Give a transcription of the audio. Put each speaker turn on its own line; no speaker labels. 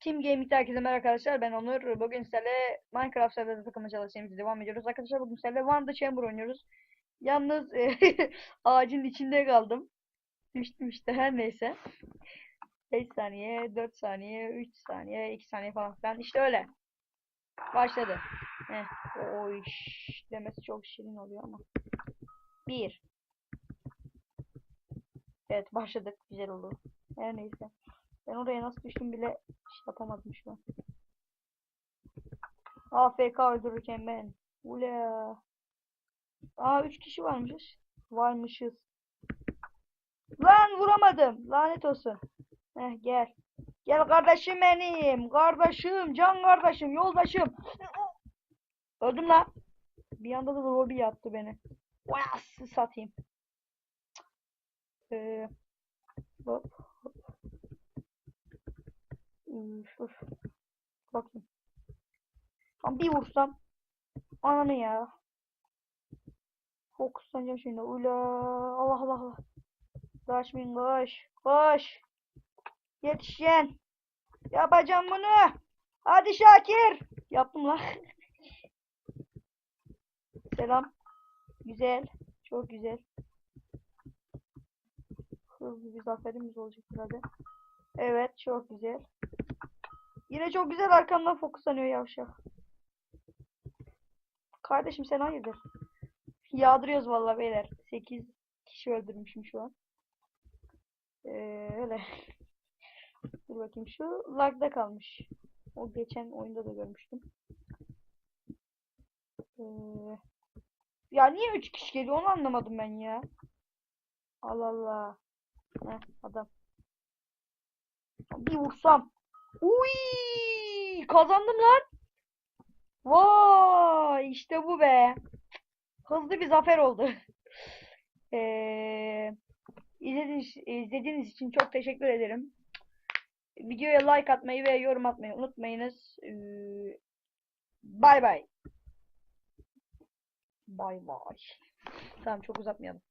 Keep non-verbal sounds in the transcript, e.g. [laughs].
Team Gaming'de herkese merhaba arkadaşlar. Ben Onur. Bugün sizlerle Minecraft serverda takımla çalışmamıza devam ediyoruz. Arkadaşlar bugün sizlerle One the Chamber oynuyoruz. Yalnız e, [laughs] ağacın içinde kaldım. Düştüm işte her neyse. 5 saniye, 4 saniye, 3 saniye, 2 saniye falan filan. İşte öyle. Başladı. Heh. Şş, demesi çok şirin oluyor ama. 1 Evet başladık. Güzel oldu. Her neyse. Ben oraya nasıl düştüm bile şey yapamadım şu an. AFK öldürürken ben. Ula. Aa 3 kişi varmışız. Varmışız. Lan vuramadım. Lanet olsun. Heh gel. Gel kardeşim benim. Kardeşim. Can kardeşim. Yoldaşım. Öldüm lan. Bir anda da lobi yaptı beni. Vay satayım. Ee, hop. Üf, üf. Bakayım. Lan bir vursam. Ananı ya. Fokuslanacağım şimdi. Ula. Allah Allah Allah. Kaçmayın koş. Koş. Yetişen. Yapacağım bunu. Hadi Şakir. Yaptım lan. [laughs] Selam. Güzel. Çok güzel. Hızlı bir zaferimiz olacak herhalde. Evet çok güzel. Yine çok güzel arkamdan fokuslanıyor yavşak. Kardeşim sen hayırdır? Yağdırıyoruz vallahi beyler. 8 kişi öldürmüşüm şu an. Ee, öyle. [laughs] Dur bakayım şu lagda kalmış. O geçen oyunda da görmüştüm. Ee, ya niye 3 kişi geliyor onu anlamadım ben ya. Allah Allah. Heh, adam. Bir vursam. Uy, kazandım lan. Vay, işte bu be. Hızlı bir zafer oldu. [laughs] Ee, izlediğiniz, izlediğiniz için çok teşekkür ederim. Videoya like atmayı ve yorum atmayı unutmayınız. Ee, Bay bay. Bay bay. Tamam çok uzatmayalım.